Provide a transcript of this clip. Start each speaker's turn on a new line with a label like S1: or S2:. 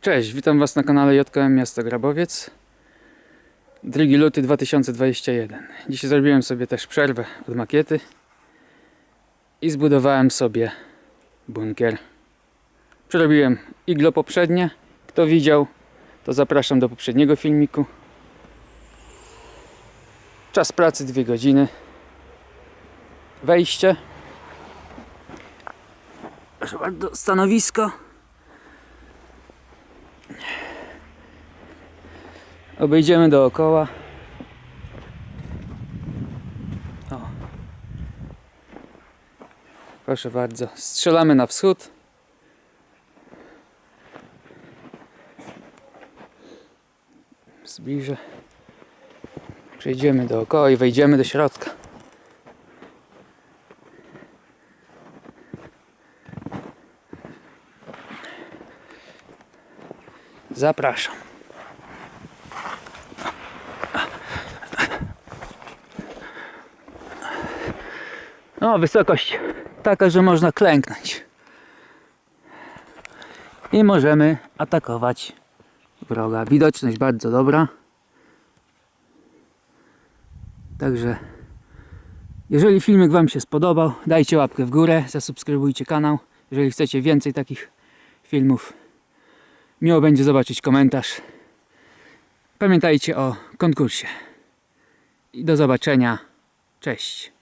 S1: Cześć, witam Was na kanale JKM Miasto Grabowiec. 2 luty 2021. Dzisiaj zrobiłem sobie też przerwę od makiety i zbudowałem sobie bunkier. Przerobiłem iglo poprzednie. Kto widział, to zapraszam do poprzedniego filmiku. Czas pracy 2 godziny. Wejście. Proszę bardzo, stanowisko. Obejdziemy dookoła. O. Proszę bardzo. Strzelamy na wschód. Zbliżę. Przejdziemy dookoła i wejdziemy do środka. Zapraszam. No, wysokość taka, że można klęknąć. I możemy atakować wroga. Widoczność bardzo dobra. Także jeżeli filmik Wam się spodobał, dajcie łapkę w górę, zasubskrybujcie kanał. Jeżeli chcecie więcej takich filmów, miło będzie zobaczyć komentarz. Pamiętajcie o konkursie. I do zobaczenia. Cześć.